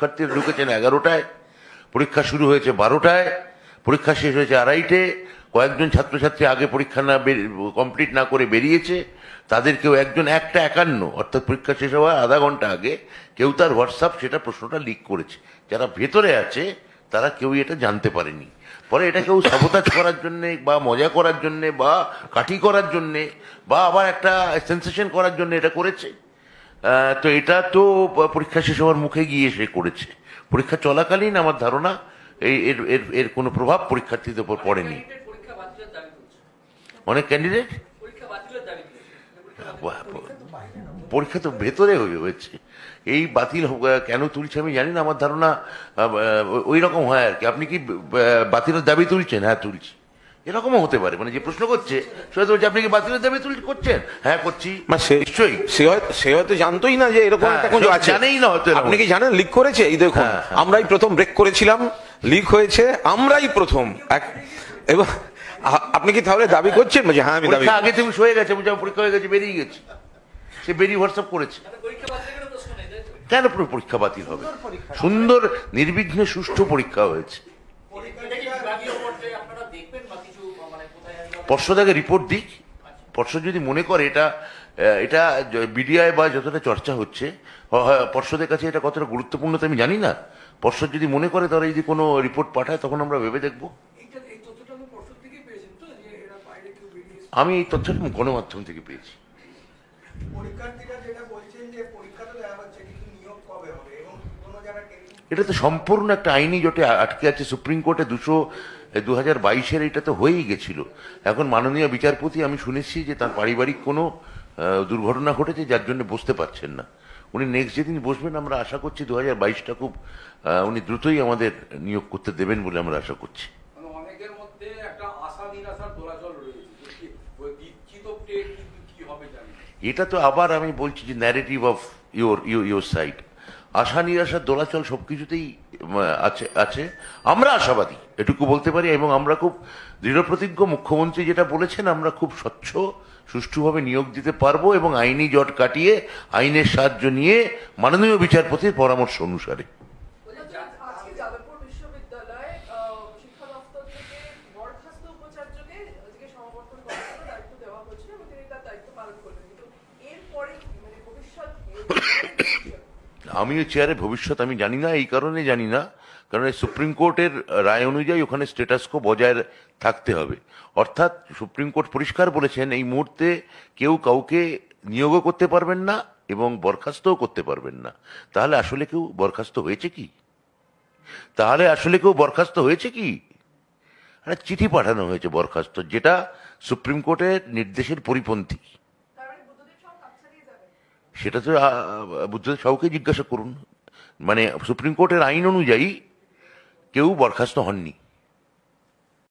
পরীক্ষার্থীরা ঢুকেছেন এগারোটায়, পরীক্ষা শুরু হয়েছে বারোটায়, পরীক্ষা শেষ হয়েছে আড়াইটে, কয়েকজন ছাত্রছাত্রী আগে পরীক্ষা না কমপ্লিট না করে বেরিয়েছে তাদের কেউ একজন একটা একান্ন, অর্থাৎ পরীক্ষা শেষ হওয়ার আধা ঘণ্টা আগে কেউ তার হোয়াটসঅ্যাপ সেটা প্রশ্নটা লিক করেছে। যারা ভেতরে আছে, তারা কেউ এটা জানতে পারেনি। পরে এটা কেউ সাবোতাজ করার জন্যে বা মজা করার জন্যে বা কাঠি করার জন্যে বা আবার একটা সেন্সেশন করার জন্য এটা করেছে। তো এটা তো পরীক্ষা শেষ হওয়ার মুখে গিয়ে সে করেছে। পরীক্ষা চলাকালীন আমার ধারণা এই এর এর এর কোনো প্রভাব পরীক্ষার্থীদের উপর পড়েনি। অনেক ক্যান্ডিডেট পরীক্ষা তো ভেতরে হয়ে হয়েছে। এই বাতিল কেন তুলছে আমি জানি না, আমার ধারণা ওই রকম হয় আর কি। আপনি কি বাতিলের দাবি তুলছেন? হ্যাঁ তুলছি। এরকমও হতে পারে। মানে যে প্রশ্ন করছে সে হয়তো বলছে, আপনি কি বাতিলের দাবি তুল করছেন? হ্যাঁ করছি। নিশ্চয়ই। সে হয়তো সে হয়তো জানতোই না যে এরকম হ্যাঁ, একটা কিছু আছে। জানেই না হয়তো এরকম। আপনি কি জানেন? লিক করেছে? এই দেখুন হ্যাঁ, হ্যাঁ। আমরাই প্রথম ব্রেক করেছিলাম। লিক হয়েছে আমরাই প্রথম। এক- এবং আ- আপনি কি তাহলে দাবি করছেন? বলছে হ্যাঁ আমি দাবি পরীক্ষা আগে থেকে শুয়ে গেছে বলছে আমার পরীক্ষা হয়ে গেছে বেরিয়ে গেছে। সে বেরিয়ে হোয়াটসঅ্যাপ করেছে। কোনো পুরো পরীক্ষা বাতিল হবে? সুন্দর নির্বিঘ্নে সুষ্ঠু পরীক্ষা হয়েছে এটা কি বিভাগীয় পর্যায়ে আপনারা দেখবেন বা কিছু মানে আসবে? পর্ষদাকে রিপোর্ট দিক। পর্ষদ যদি মনে করে এটা এটা বিডিআই বা যতটা চর্চা হচ্ছে পর্ষদের কাছে এটা কতটা গুরুত্বপূর্ণ তো আমি জানি না। পর্ষদ যদি মনে করে তারা যদি কোনো রিপোর্ট পাঠায় তখন আমরা ভেবে দেখব। আমি পর্ষদ এই তথ্যটা গণমাধ্যম থেকে পেয়েছি। এটা তো সম্পূর্ণ একটা আইনি জটে আটকে আছে। সুপ্রিম কোর্টে দুশো দু হাজার বাইশের এটা তো হয়েই গেছিল। এখন মাননীয় বিচারপতি আমি শুনেছি যে তার পারিবারিক কোনো দুর্ঘটনা ঘটেছে যার জন্য বসতে পারছেন না। উনি নেক্সট যেদিন বসবেন আমরা আশা করছি দু হাজার বাইশটা খুব উনি দ্রুতই আমাদের নিয়োগ করতে দেবেন বলে আমরা আশা করছি। মানে। এটা তো আবার আমি বলছি যে narrative of your your side আশা নিরাশার দোলাচল সব কিছুতেই আছে আছে। আমরা আশাবাদী, এটুকু বলতে পারি, এবং আমরা খুব দৃঢ়প্রতিজ্ঞ। মুখ্যমন্ত্রী যেটা বলেছেন, আমরা খুব স্বচ্ছ, সুষ্ঠুভাবে নিয়োগ দিতে পারব এবং আইনি জট কাটিয়ে, আইনের সাহায্য নিয়ে মাননীয় বিচারপতির পরামর্শ অনুসারে আজকে যাদবপুর বিশ্ববিদ্যালয়ে আহ, শিক্ষা দপ্তর থেকে বরখাস্ত উপাচার্যকে আজকে সমাবর্তন করার জন্য দায়িত্ব দেওয়া হয়েছিল এবং তিনি তার দায়িত্ব পালন করলেন কিন্তু এরপরে কি? মানে ভবিষ্যৎ আমিও চেয়ারে, ভবিষ্যৎ আমি জানি না, এই কারণে জানি না। কারণ সুপ্রিম কোর্টের রায় অনুযায়ী ওখানে স্টেটাসকো বজায় থাকতে হবে। অর্থাৎ সুপ্রিম কোর্ট পরিষ্কার বলেছেন, এই মুহূর্তে কেউ কাউকে নিয়োগও করতে পারবেন না এবং বরখাস্তও করতে পারবেন না। তাহলে আসলে কেউ বরখাস্ত হয়েছে কি? তাহলে আসলে কেউ বরখাস্ত হয়েছে কি? চিঠি পাঠানো হয়েছে বরখাস্ত, যেটা সুপ্রিম কোর্টের নির্দেশের পরিপন্থী তার মানে বুদ্ধদেব সব কাজ চালিয়ে যাবে সেটা তো বুদ্ধদেব সাউকে জিজ্ঞাসা করুন। মানে সুপ্রিম কোর্টের আইন অনুযায়ী কেউ বরখাস্ত হননি।